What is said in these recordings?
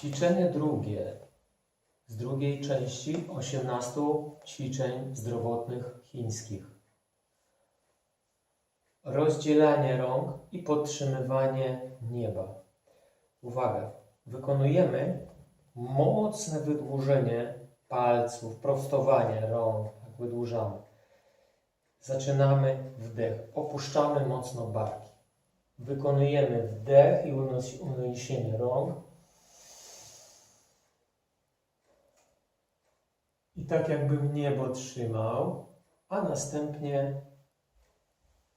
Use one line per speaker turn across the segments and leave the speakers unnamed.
Ćwiczenie drugie z drugiej części 18 ćwiczeń zdrowotnych chińskich. Rozdzielanie rąk i podtrzymywanie nieba. Uwaga, wykonujemy mocne wydłużenie palców, prostowanie rąk, tak wydłużamy. Zaczynamy wdech, opuszczamy mocno barki. Wykonujemy wdech i uniesienie rąk. I tak jakbym niebo trzymał, a następnie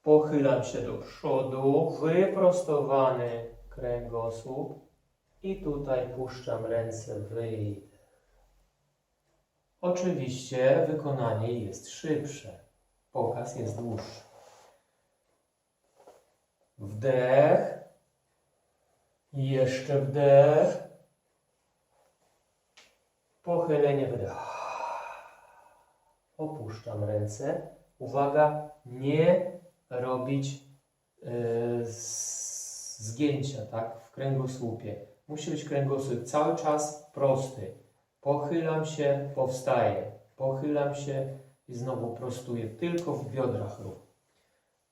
pochylam się do przodu, wyprostowany kręgosłup i tutaj puszczam ręce, wyjdę. Oczywiście wykonanie jest szybsze, pokaz jest dłuższy. Wdech, jeszcze wdech, pochylenie, wdech. Opuszczam ręce. Uwaga, nie robić yy, zgięcia tak, w kręgosłupie. Musi być kręgosłup cały czas prosty. Pochylam się, powstaję. Pochylam się i znowu prostuję. Tylko w biodrach ruch.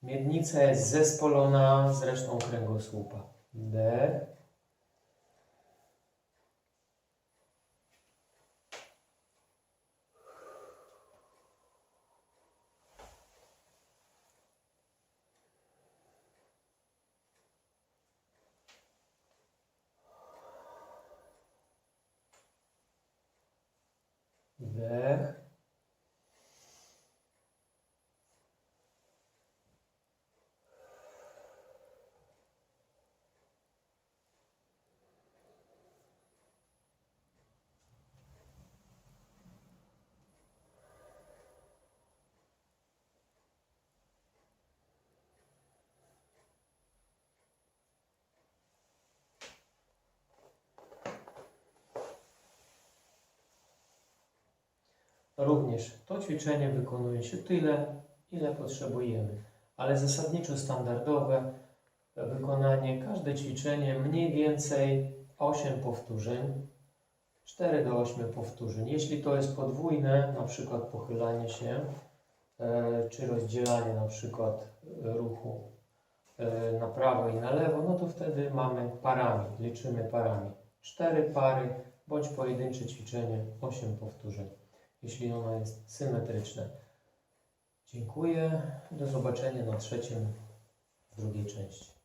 Miednica jest zespolona z resztą kręgosłupa. Wdech. Wdech. Również to ćwiczenie wykonuje się tyle, ile potrzebujemy, ale zasadniczo standardowe wykonanie, każde ćwiczenie mniej więcej 8 powtórzeń, 4 do 8 powtórzeń. Jeśli to jest podwójne, na przykład pochylanie się, e, czy rozdzielanie na przykład e, ruchu e, na prawo i na lewo, no to wtedy mamy parami, liczymy parami. 4 pary bądź pojedyncze ćwiczenie, 8 powtórzeń jeśli ono jest symetryczne. Dziękuję. Do zobaczenia na trzecim, w drugiej części.